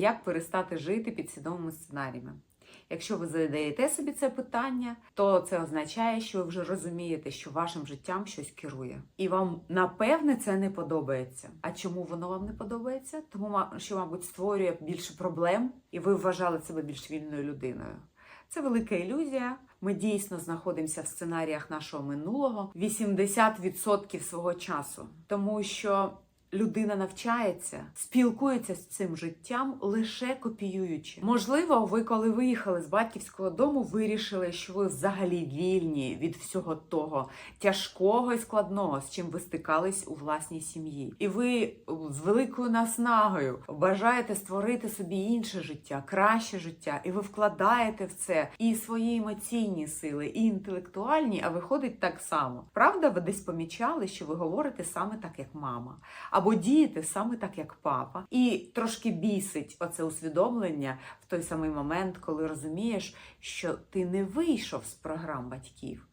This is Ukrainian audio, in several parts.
Як перестати жити підсвідомими сценаріями? Якщо ви задаєте собі це питання, то це означає, що ви вже розумієте, що вашим життям щось керує. І вам напевне це не подобається. А чому воно вам не подобається? Тому що, мабуть, створює більше проблем, і ви вважали себе більш вільною людиною. Це велика ілюзія. Ми дійсно знаходимося в сценаріях нашого минулого 80% свого часу, тому що людина навчається, спілкується з цим життям лише копіюючи. Можливо, ви, коли виїхали з батьківського дому, вирішили, що ви взагалі вільні від всього того тяжкого і складного, з чим ви стикались у власній сім'ї, і ви з великою наснагою бажаєте створити собі інше життя, краще життя, і ви вкладаєте в це і свої емоційні сили, і інтелектуальні, а виходить так само. Правда, ви десь помічали, що ви говорите саме так, як мама або дієте саме так, як папа, і трошки бісить оце усвідомлення в той самий момент, коли розумієш, що ти не вийшов з програм батьків.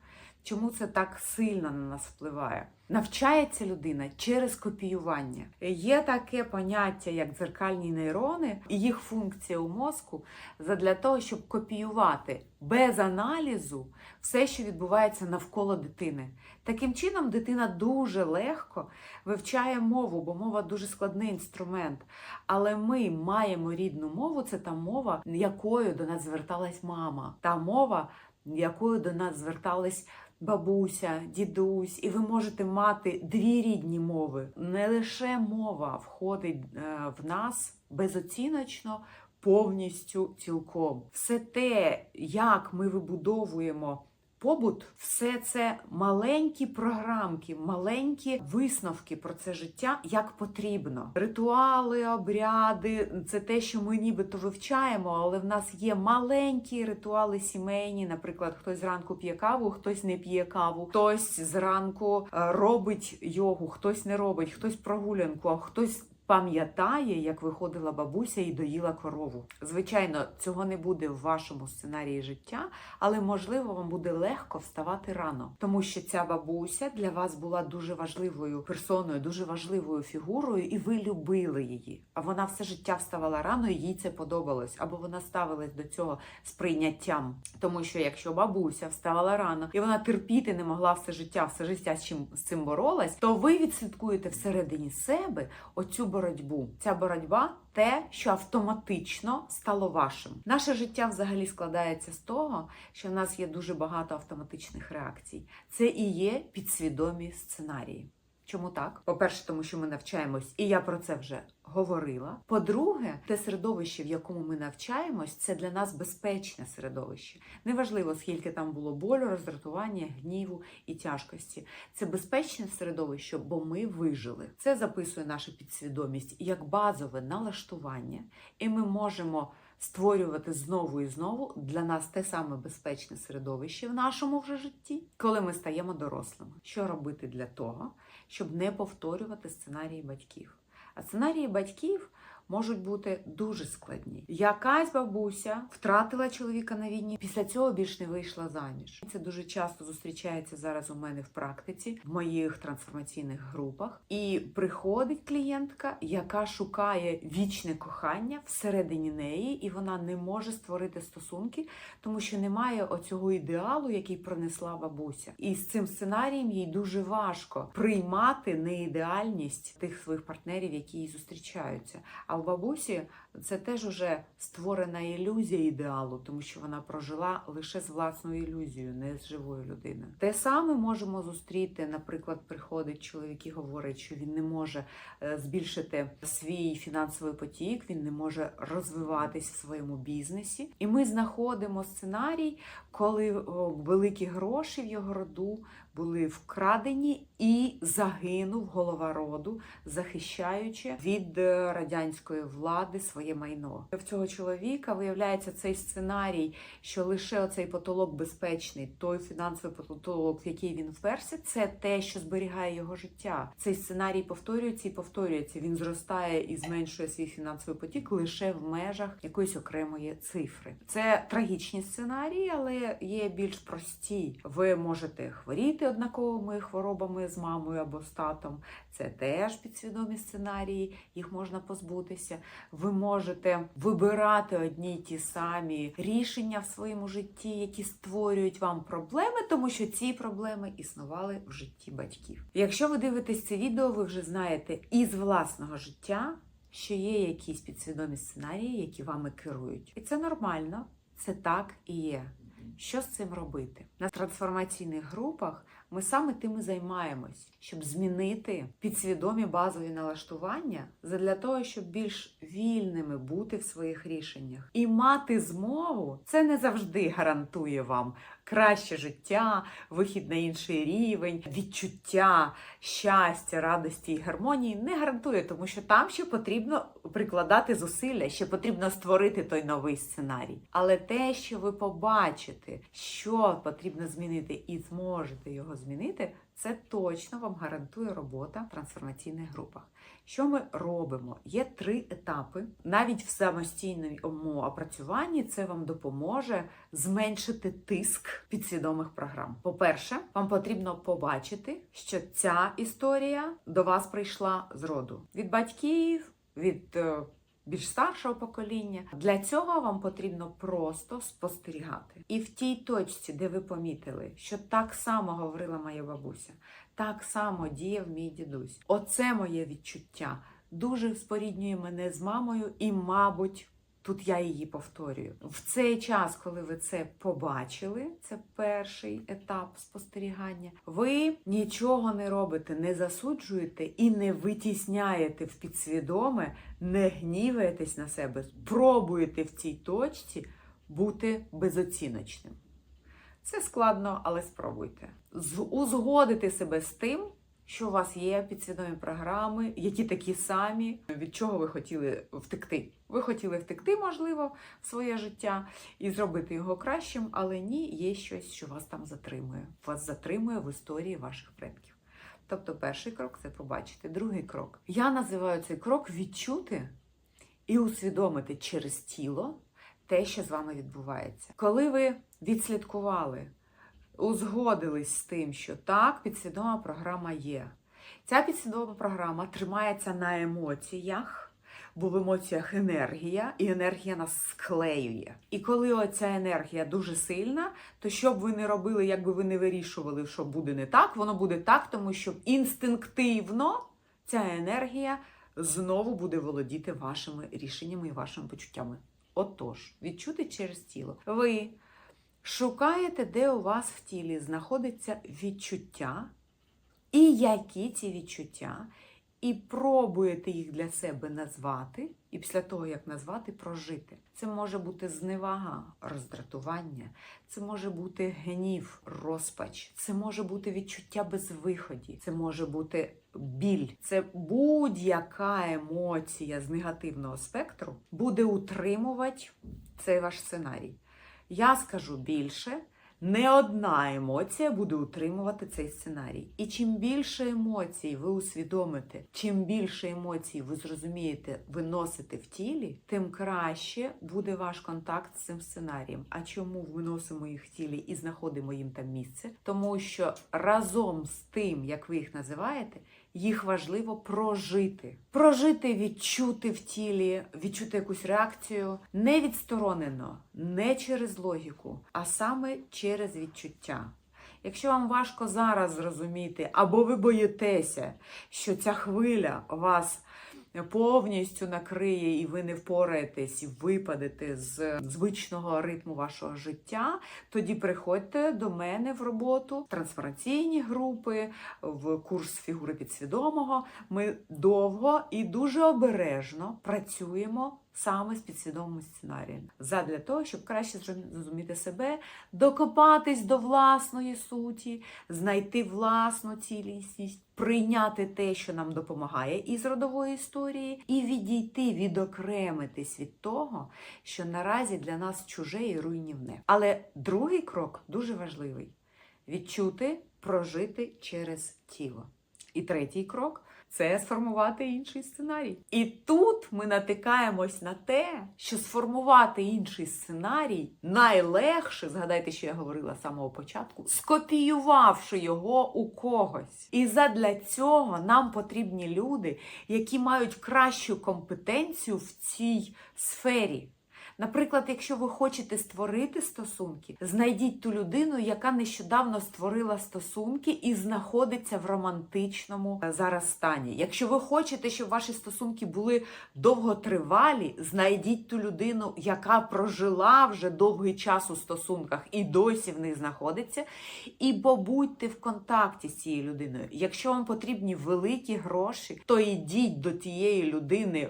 Чому це так сильно на нас впливає? Навчається людина через копіювання. Є таке поняття, як дзеркальні нейрони, і їх функція у мозку задля того, щоб копіювати без аналізу все, що відбувається навколо дитини. Таким чином, дитина дуже легко вивчає мову, бо мова дуже складний інструмент. Але ми маємо рідну мову, це та мова, якою до нас зверталась мама, та мова, якою до нас звертались бабуся, дідусь, і ви можете мати дві рідні мови. Не лише мова входить е, в нас безоціночно. Повністю цілком все те, як ми вибудовуємо побут, все це маленькі програмки, маленькі висновки про це життя, як потрібно. Ритуали, обряди це те, що ми нібито вивчаємо, але в нас є маленькі ритуали сімейні. Наприклад, хтось зранку п'є каву, хтось не п'є каву, хтось зранку е, робить йогу, хтось не робить, хтось прогулянку, а хтось. Пам'ятає, як виходила бабуся і доїла корову. Звичайно, цього не буде в вашому сценарії життя, але можливо вам буде легко вставати рано, тому що ця бабуся для вас була дуже важливою персоною, дуже важливою фігурою, і ви любили її. А вона все життя вставала рано, і їй це подобалось, або вона ставилась до цього з прийняттям. Тому що якщо бабуся вставала рано і вона терпіти не могла все життя, все життя з чим з цим боролась, то ви відслідкуєте всередині себе оцю боротьбу. Ця боротьба те, що автоматично стало вашим. Наше життя взагалі складається з того, що в нас є дуже багато автоматичних реакцій. Це і є підсвідомі сценарії. Чому так? По-перше, тому що ми навчаємось, і я про це вже говорила. По-друге, те середовище, в якому ми навчаємось, це для нас безпечне середовище. Неважливо, скільки там було болю, роздратування, гніву і тяжкості. Це безпечне середовище, бо ми вижили. Це записує наша підсвідомість як базове налаштування, і ми можемо. Створювати знову і знову для нас те саме безпечне середовище в нашому вже житті, коли ми стаємо дорослими. Що робити для того, щоб не повторювати сценарії батьків? А сценарії батьків можуть бути дуже складні. Якась бабуся втратила чоловіка на війні, після цього більш не вийшла заміж. Це дуже часто зустрічається зараз у мене в практиці, в моїх трансформаційних групах. І приходить клієнтка, яка шукає вічне кохання всередині неї, і вона не може створити стосунки, тому що немає оцього ідеалу, який пронесла бабуся. І з цим сценарієм їй дуже важко приймати неідеальність тих своїх партнерів, які їй зустрічаються. У бабусі це теж уже створена ілюзія ідеалу, тому що вона прожила лише з власною ілюзією, не з живою людиною. Те саме можемо зустріти. Наприклад, приходить чоловік і говорить, що він не може е, збільшити свій фінансовий потік, він не може розвиватись в своєму бізнесі. І ми знаходимо сценарій, коли великі гроші в його роду були вкрадені і загинув голова роду, захищаючи від е, радянської влади своє майно. В цього чоловіка виявляється цей сценарій, що лише оцей потолок безпечний, той фінансовий потолок, в який він вперся, це те, що зберігає його життя. Цей сценарій повторюється і повторюється. Він зростає і зменшує свій фінансовий потік лише в межах якоїсь окремої цифри. Це трагічні сценарії, але є більш прості. Ви можете хворіти однаковими хворобами з мамою або з татом. Це теж підсвідомі сценарії, їх можна позбутися. Ви можете вибирати одні й ті самі рішення в своєму житті, які створюють вам проблеми, тому що ці проблеми існували в житті батьків. Якщо ви дивитесь це відео, ви вже знаєте із власного життя, що є якісь підсвідомі сценарії, які вами керують. І це нормально, це так і є. Що з цим робити? На трансформаційних групах ми саме тим і займаємось, щоб змінити підсвідомі базові налаштування для того, щоб більш вільними бути в своїх рішеннях. І мати змогу це не завжди гарантує вам краще життя, вихід на інший рівень, відчуття щастя, радості і гармонії не гарантує, тому що там ще потрібно прикладати зусилля, ще потрібно створити той новий сценарій. Але те, що ви побачите, що потрібно змінити, і зможете його змінити, це точно вам гарантує робота в трансформаційних групах. Що ми робимо? Є три етапи. Навіть в самостійному опрацюванні це вам допоможе зменшити тиск підсвідомих програм. По-перше, вам потрібно побачити, що ця історія до вас прийшла з роду від батьків, від е, більш старшого покоління. Для цього вам потрібно просто спостерігати. І в тій точці, де ви помітили, що так само говорила моя бабуся, так само діяв мій дідусь. Оце моє відчуття дуже споріднює мене з мамою, і, мабуть, тут я її повторюю. В цей час, коли ви це побачили, це перший етап спостерігання, ви нічого не робите, не засуджуєте і не витісняєте в підсвідоме, не гніваєтесь на себе, спробуєте в цій точці бути безоціночним. Це складно, але спробуйте. Узгодити себе з тим, що у вас є підсвідомі програми, які такі самі, від чого ви хотіли втекти. Ви хотіли втекти, можливо, в своє життя і зробити його кращим, але ні, є щось, що вас там затримує. Вас затримує в історії ваших предків. Тобто, перший крок це побачити. Другий крок. Я називаю цей крок відчути і усвідомити через тіло те, що з вами відбувається. Коли ви відслідкували, узгодились з тим, що так, підсвідома програма є. Ця підсвідома програма тримається на емоціях, бо в емоціях енергія, і енергія нас склеює. І коли оця енергія дуже сильна, то що б ви не робили, як би ви не вирішували, що буде не так, воно буде так, тому що інстинктивно ця енергія знову буде володіти вашими рішеннями і вашими почуттями. Отож, відчути через тіло. Ви шукаєте, де у вас в тілі знаходиться відчуття, і які ці відчуття, і пробуєте їх для себе назвати, і після того, як назвати, прожити. Це може бути зневага, роздратування, це може бути гнів, розпач, це може бути відчуття безвиході, це може бути біль. Це будь-яка емоція з негативного спектру буде утримувати цей ваш сценарій. Я скажу більше. Не одна емоція буде утримувати цей сценарій. І чим більше емоцій ви усвідомите, чим більше емоцій ви зрозумієте виносити в тілі, тим краще буде ваш контакт з цим сценарієм. А чому виносимо їх в тілі і знаходимо їм там місце? Тому що разом з тим, як ви їх називаєте, їх важливо прожити. Прожити, відчути в тілі, відчути якусь реакцію не відсторонено, не через логіку, а саме через відчуття. Якщо вам важко зараз зрозуміти, або ви боїтеся, що ця хвиля вас повністю накриє і ви не впораєтесь, і випадете з звичного ритму вашого життя, тоді приходьте до мене в роботу, в трансформаційні групи, в курс фігури підсвідомого. Ми довго і дуже обережно працюємо. Саме з підсвідомим сценарієм, задля того, щоб краще зрозуміти себе, докопатись до власної суті, знайти власну цілісність, прийняти те, що нам допомагає із родової історії, і відійти, відокремитись від того, що наразі для нас чуже і руйнівне. Але другий крок дуже важливий: відчути, прожити через тіло. І третій крок це сформувати інший сценарій. І тут ми натикаємось на те, що сформувати інший сценарій найлегше, згадайте, що я говорила з самого початку, скопіювавши його у когось. І задля цього нам потрібні люди, які мають кращу компетенцію в цій сфері. Наприклад, якщо ви хочете створити стосунки, знайдіть ту людину, яка нещодавно створила стосунки і знаходиться в романтичному е, зараз стані. Якщо ви хочете, щоб ваші стосунки були довготривалі, знайдіть ту людину, яка прожила вже довгий час у стосунках і досі в них знаходиться, і побудьте в контакті з цією людиною. Якщо вам потрібні великі гроші, то йдіть до тієї людини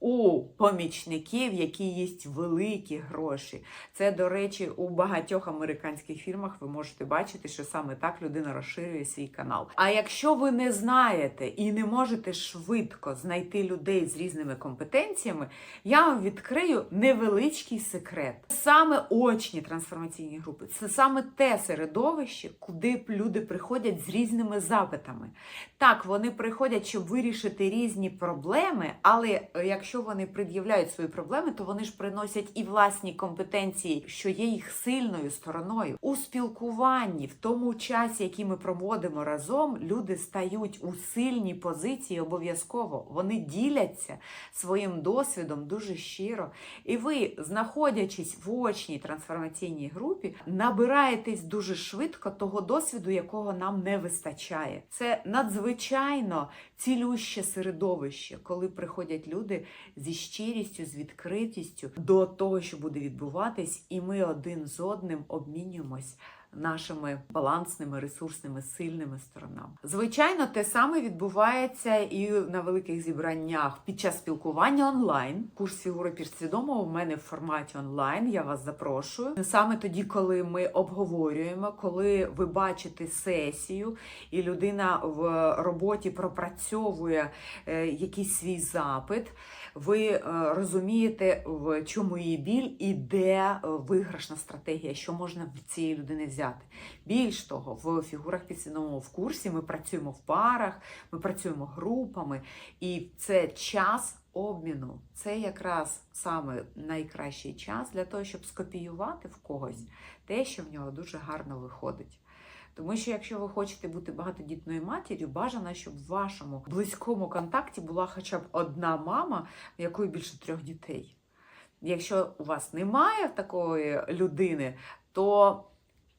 у помічників, які є великі гроші. Це, до речі, у багатьох американських фірмах ви можете бачити, що саме так людина розширює свій канал. А якщо ви не знаєте і не можете швидко знайти людей з різними компетенціями, я вам відкрию невеличкий секрет. Саме очні трансформаційні групи це саме те середовище, куди люди приходять з різними запитами. Так, вони приходять, щоб вирішити різні проблеми, але е, якщо вони пред'являють свої проблеми, то вони ж приносять і власні компетенції, що є їх сильною стороною. У спілкуванні, в тому часі, який ми проводимо разом, люди стають у сильній позиції обов'язково. Вони діляться своїм досвідом дуже щиро. І ви, знаходячись в очній трансформаційній групі, набираєтесь дуже швидко того досвіду, якого нам не вистачає. Це надзвичайно цілюще середовище, коли приходять люди зі щирістю, з відкритістю до того, що буде відбуватись, і ми один з одним обмінюємось. Нашими балансними, ресурсними, сильними сторонами. Звичайно, те саме відбувається і на великих зібраннях під час спілкування онлайн. Курс фігури підсвідомого в мене в форматі онлайн. Я вас запрошую. Саме тоді, коли ми обговорюємо, коли ви бачите сесію, і людина в роботі пропрацьовує е, якийсь свій запит. Ви е, розумієте, в чому її біль і де е, виграшна стратегія, що можна в цієї людини взяти. Більш того, в фігурах підсвідомого в курсі ми працюємо в парах, ми працюємо групами, і це час обміну. Це якраз саме найкращий час для того, щоб скопіювати в когось те, що в нього дуже гарно виходить. Тому що якщо ви хочете бути багатодітною матір'ю, бажано, щоб в вашому близькому контакті була хоча б одна мама, в якої більше трьох дітей. Якщо у вас немає такої людини, то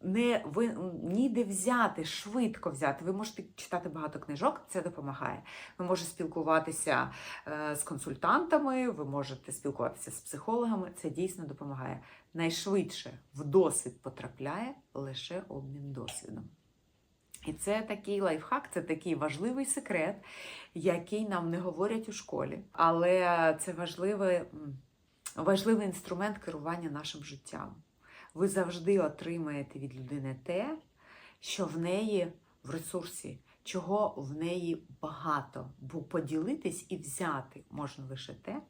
не ви ніде взяти, швидко взяти. Ви можете читати багато книжок, це допомагає. Ви можете спілкуватися е, з консультантами, ви можете спілкуватися з психологами. Це дійсно допомагає. Найшвидше в досвід потрапляє лише обмін досвідом. І це такий лайфхак, це такий важливий секрет, який нам не говорять у школі. Але це важливий, важливий інструмент керування нашим життям. Ви завжди отримаєте від людини те, що в неї в ресурсі, чого в неї багато. Бо поділитись і взяти можна лише те,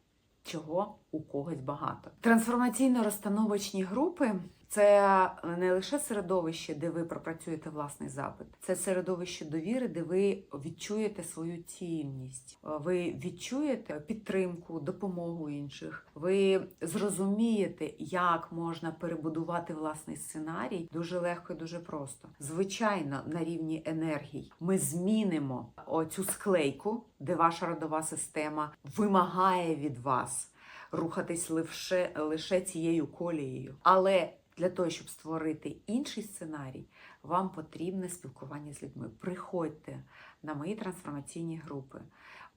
чого у когось багато. Трансформаційно-розстановочні групи це не лише середовище, де ви пропрацюєте власний запит, це середовище довіри, де ви відчуєте свою цінність, ви відчуєте підтримку, допомогу інших. Ви зрозумієте, як можна перебудувати власний сценарій дуже легко і дуже просто. Звичайно, на рівні енергій ми змінимо оцю склейку, де ваша родова система вимагає від вас рухатись лише, лише цією колією. Але для того, щоб створити інший сценарій, вам потрібне спілкування з людьми. Приходьте на мої трансформаційні групи.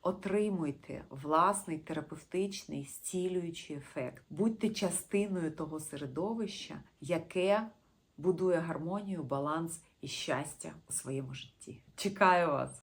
Отримуйте власний терапевтичний зцілюючий ефект. Будьте частиною того середовища, яке будує гармонію, баланс і щастя у своєму житті. Чекаю вас!